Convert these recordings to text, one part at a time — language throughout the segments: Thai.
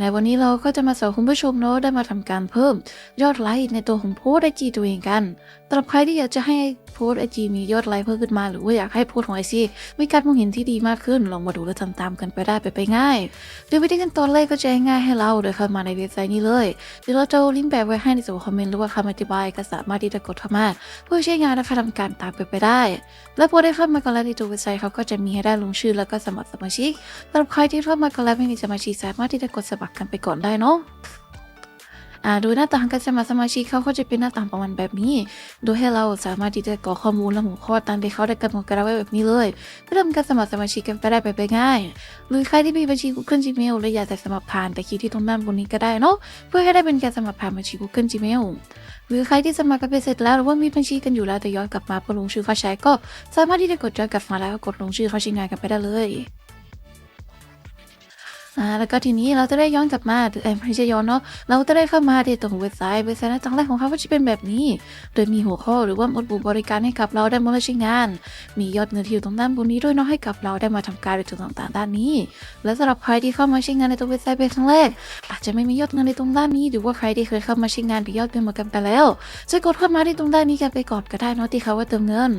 ในวันนี้เราก็จะมาสอนคุณผู้ชมเนาะได้มาทำการเพิ่มยอดไลค์ในตัวของโพสไอจีตัวเองกันสำหรับใครที่อยากจะให้โพสไอจีมียอดไลค์เพิ่มขึ้นมาหรือว่าอยากให้โพสของไอจีมีการมองเห็นที่ดีมากขึ้น ลองมาดูและทำตามกันไปได้ไปไปง่ายโดยวิธีการตอนแรกก็จะง่ายให้เราเดินเข้ามาในเว็บไซต์นี้เลยเดี๋ยวเราจะลิงก์แปะไว้ให้ในส่วนคอมเมนต์หรือว่าคำอธิบายก็สามารถที่จะกดเข้ามาเพื่อใช้งานและทำการตามไปไปได้ และพอได้เข้ามากันแล้วในตัวเว็บไซต์เขาก็จะมีให้ได้ลงชื่อแล้วก็สมัครสมาชิกสำหรับใครที่เข้ามากันแล้วไม่มีสมาชิกสามารถที่จะกดสมัครกันไปก่อนได้เนาะอ่าโดยหน้าต่างการสมัครสมาชิกเขาก็จะเป็นหน้าต่างประมาณแบบนี้ โดยให้เราสามารถที่จะกรอกข้อมูลและหัวข้อตามที่เขาได้กำหนดกันเอาไว้แบบนี้เลยเพื่อทำการสมัครสมาชิกกันไปได้ไปไปง่าย หรือใครที่มีบัญชี Google Gmail และอยากจะสมัครผ่านแต่คลิกที่ตรงด้านบนนี้ก็ได้เนาะเพื่อให้ได้เป็นการสมัครผ่านบัญชี Google Gmail หรือใครที่สมัครกันไปเสร็จแล้วหรือว่ามีบัญชีกันอยู่แล้วแต่ย้อนกลับมาเพื่อลงชื่อเข้าใช้ก็ สามารถที่จะกดย้อนกลับมาแล้วก็กดลงชื่อเข้าใช้งานกันไปได้เลย อ่าแล้วก็ทีนี้เราจะได้ย้อนกลับมาเอ้ยไม่ใช่ย้อนเนาะเราจะได้เข้ามาที่ตรงเว็บไซต์เว็บไซต์หน้าต่างแรกของเขาก็จะเป็นแบบนี้ โดยมีหัวข้อหรือว่าหมวดหมู่บริการให้กับเราได้มาใช้งาน มียอดเงินที่อยู่ตรงด้านบนนี้ด้วยเนาะให้กับเราได้มาทำการในจุดต่างๆ ด้านนี้ และสำหรับใครที่เข้ามาใช้งานในตัวเว็บไซต์เป็นครั้งแรก อาจจะไม่มียอดเงินในตรงด้านนี้หรือว่าใครที่เคยเข้ามาใช้งานมียอดเงินมากันไปแล้วจะกดเข้ามาที่ตรงด้านนี้กันไปก่อนก็ได้เนาะที่เขาว่าเติมเงิน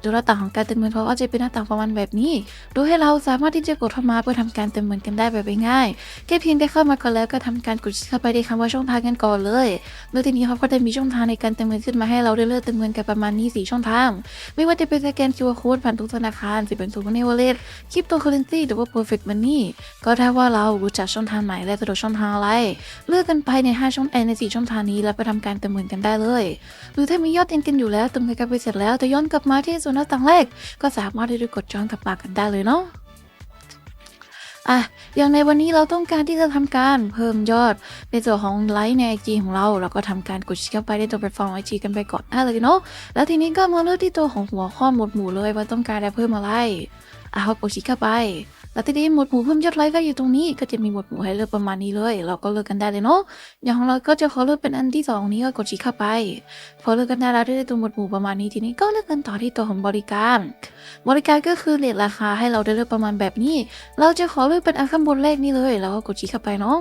โดยหน้าต่างของการเติมเงินเขาก็จะเป็นหน้าต่างประมาณแบบนี้ โดยให้เราสามารถที่จะกดเข้ามาเพื่อทำการเติมเงินกันได้แบบง่ายแค่เพียงได้เข้ามาก่อนแล้วก็ทำการกดเข้าไปที่คำว่าช่องทางกันก่อนเลย โดยทีนี้เขาก็จะมีช่องทางในการเติมเงินขึ้นมาให้เราได้เลือกเติมเงินกันประมาณนี้สี่ช่องทาง ไม่ว่าจะเป็นสแกน QR code ผ่านทุกธนาคารสิเป็นสูงใน wallet คริปโตเคอเรนซีหรือว่า perfect money ก็ถ้าว่าเรารู้จักช่องทางไหนและสะดวกช่องทางอะไร เลือกกันไปใน5ช่องเอใน4ช่องทางนี้แล้วไปทำการเติมเงินกันได้เลย หรือถ้ามียอดเงินกันอยู่แล้วเติมเงินกันไปเสร็จแล้วจะย้อนกลับมาที่ส่วนหน้าต่างแรก ก็สามารถที่จะกดย้องกับมากันได้เลยเนาะอะอย่างในวันนี้เราต้องการที่จะทำการเพิ่มยอดในส่วนของไลค์ในไอจีของเรา เราก็ทำการกดชิคเข้าไปในตัวแพลตฟอร์มไอจีกันไปก่อนได้เลยเนาะแล้วทีนี้ก็มาเลือกที่ตัวของหัวข้อหมวดหมู่เลยว่าต้องการจะเพิ่มอะไรอะกดชิคเข้าไป แล้วทีนี้หมวดหมู่เพิ่มยอดไลค์ก็อยู่ตรงนี้ก็จะมีหมวดหมู่ให้เลือกประมาณนี้เลย เราก็เลือกกันได้เลยเนาะอย่างของเราก็จะขอเลือกเป็นอันที่สองนี้ก็กดชิคเข้าไป พอเลือกกันได้แล้วได้ตัวหมวดหมู่ประมาณนี้ทีนี้ก็เลือกกันต่อที่ตัวของบริการ บริการก็คือเลทราคาให้เราได้เลือกประมาณแบบนี้ เราจะขอเลือกเป็นอันข้างบนเลขนี้เลย แล้วก็กดชี้เข้าไปเนาะ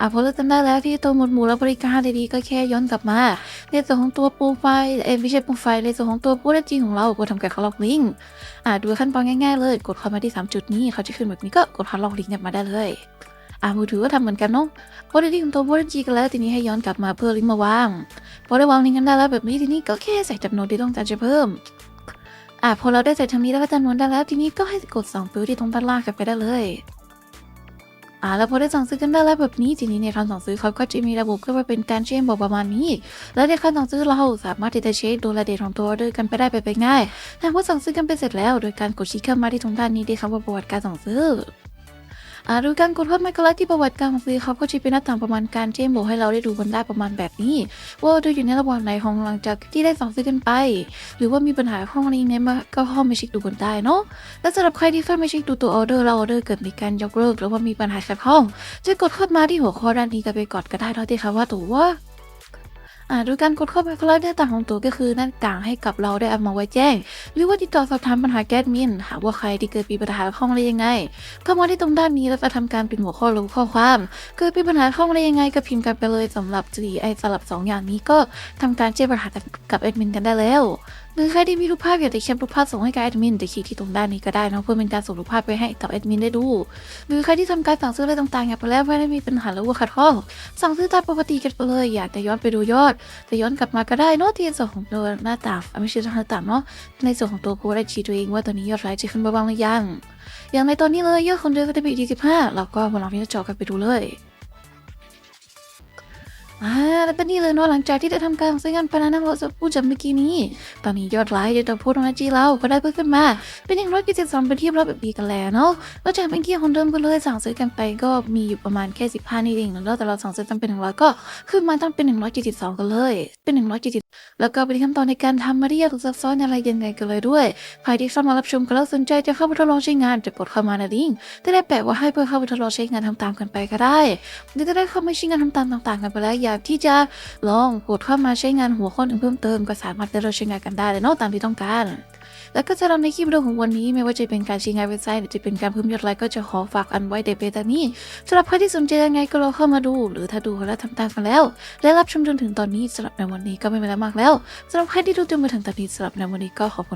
อะพอเลือกกันได้แล้วที่ตัวหมวดหมู่และบริการดีๆก็แค่ย้อนกลับมา ในส่วนของตัวโปรไฟล์เอ้ยไม่ใช่โปรไฟล์ในส่วนของตัวผู้ได้จริงของเราก็ทำการเข้าล็อกลิงก์อะดูขั้นตอนง่ายๆเลย กดเข้ามาที่ 3 จุดนี้เขาจะขึ้นแบบนี้ก็กดเข้าล็อกลิงก์กันมาได้เลยอะมือถือก็ทำเหมือนกันเนาะพอได้ที่ของตัวผู้ได้จริงกันแล้วทีนี้ให้ย้อนกลับมาเพื่อลิงก์มาวางพอได้วางลิงก์กันได้แล้วแบบนี้ทีนี้ก็แค่ใส่จำนวนที่ต้องการจะเพิ่มอะพอเราได้ใส่ทางนี้แล้วก็จำนวนได้แล้วทีนี้ก็ให้กดสั่งซื้อที่ตรงด้านล่างกันไปได้เลย อ่าแล้วพอได้สั่งซื้อกันได้แล้วแบบนี้ทีนี้ในคำสั่งซื้อเขาก็จะมีระบบขึ้นมาเป็นการเชื่อมบอกประมาณนี้ แล้วในคำสั่งซื้อเราสามารถที่จะเช็คดูรายละเอียดของตัวออเดอร์กันไปได้ไปไปง่ายหากว่าสั่งซื้อกันไปเสร็จแล้ว โดยการกดชี้เข้ามาที่ตรงด้านนี้ที่คำว่าประวัติการสั่งซื้อ ดูการกดเพิ่มไมโครไลท์ที่ประวัติการของซื้อเขาก็จะเป็นหน้าต่างประมาณการเจมบอกให้เราได้ดูกันได้ประมาณแบบนี้ ว่าเดอร์อยู่ในระหว่างไหนของหลังจากที่ได้สั่งซื้อกันไป หรือว่ามีปัญหาข้องอะไรเนี่ยมาก็เข้ามาเช็คดูกันได้เนาะและสำหรับใครที่เข้ามาเช็คดูตัวออเดอร์เราออเดอร์เกิดมีการยกเลิกหรือว่ามีปัญหาขัดข้องจะกดเข้ามาที่หัวข้อด้านนี้กันไปก่อนก็ได้เท่าที่คำว่าตัวว่า อ่าโดยการกดเข้าไปคลาหน้าต่างของตัวก็คือหน้าต่างให้กับเราได้เอามาไว้แจ้ง หรือว่าติดต่อสอบถามปัญหาแก๊สมินหากว่าใครที่เกิดมีปัญหาข้องอะไรยังไงเข้ามาที่ตรงด้านนี้แล้วจะทำการเป็นหัวข้อรู้ข้อความ เกิดมีปัญหาข้องอะไรยังไงก็พิมพ์กันไปเลยสำหรับจีไอสลับสองอย่างนี้ก็ทำการแจ้งปัญหากับแอดมินกันได้แล้ว หรือใครที่มีรูปภาพอยากจะแคปรูปภาพส่งให้กับแอดมินจะคลิกที่ตรงด้านนี้ก็ได้นะเพื่อเป็นการส่งรูปภาพไปให้กับแอดมินได้ดู หรือใครที่ทำการสั่งซื้ออะไรต่างๆอยากไปแล้วไม่ได้มีปัญหาหรือว่าขัดข้องสั่งซื้อตามปกติกันไปเลยอยากจะย้อนไปดูยอด จะย้อนกลับมาก็ได้เนอะที่ส่วนของตัวหน้าตางอะไม่ใช่หน้าตาเนาะในส่วนของตัวโพสต์ไอจีตัวเองว่าตอนนี้ยอดไลค์จะขึ้นบ้างหรือยังอย่างในตอนนี้เลยยอดคนเดินก็จะเป็นที่สิบห้าเราก็มาลองที่จะจอกันไปดูเลย อ่าแล้วก็นี่เลยเนาะหลังจากที่ได้ทำการซื้อกันไปแล้วนะเราจะพูดจากเมื่อกี้นี้ ตอนนี้ยอดไลค์ในตัวโพสต์ของไอจีเราก็ได้เพิ่มขึ้นมา เป็นหนึ่งร้อยยี่สิบสองเป็นที่รียบแบบดีกันแล้วเนาะนอกจากเป็นเกียร์คนเดิมกันเลยสั่งซื้อกันไปก็มีอยู่ประมาณแค่สิบห้านี่เองแล้วแต่เราสั่งซื้อจำเป็นหนึ่งร้อยก็ขึ้นมาตั้งเป็นหนึ่งร้อยเจ็ดสิบสองกันเลย เป็นหนึ่งร้อยเจ็ดสิบแล้วก็เป็นขั้นตอนในการทำม่ได้ยกซับซ้อนอะไรยังไงกันเลยด้วยใครที่เข้ามารับชมกันแล้วสนใจจะเข้าไปทดลองใช้งานจะกดเข้ามาในลิงก์ที่ได้แปะว่าให้เพื่อเข้าไปทดลองใช้งานทำตามกันไปก็ได้หรือจะได้เข้ามาใช้งานทำตามต่างๆกันไปแล้วอยากที่จะลองกดเข้ามาใช้งานหัวข้ออื่นเพิ่มเติมก็สามารถได้เราใช้งานกันได้เลยเนาะตามที่ต้องการแล้วก็สำหรับในคลิปวิดีโอของวันนี้ไม่ว่าจะเป็นการใช้งานเว็บไซต์หรือจะเป็นการเพิ่มยอดไลค์ก็จะขอฝากอันไว้ในเบต้านี้สำหรับใครที่สนใจยังไงก็ลองเข้ามาดู หรือถ้าดูแล้วทำตามกันแล้ว และรับชมจนถึงตอนนี้สำหรับในวันนี้ก็ไม่เป็นไรมากแล้วสำหรับใครที่ดูจนมาถึงตอนนี้สำหรับในวันนี้ก็ขอบคุณ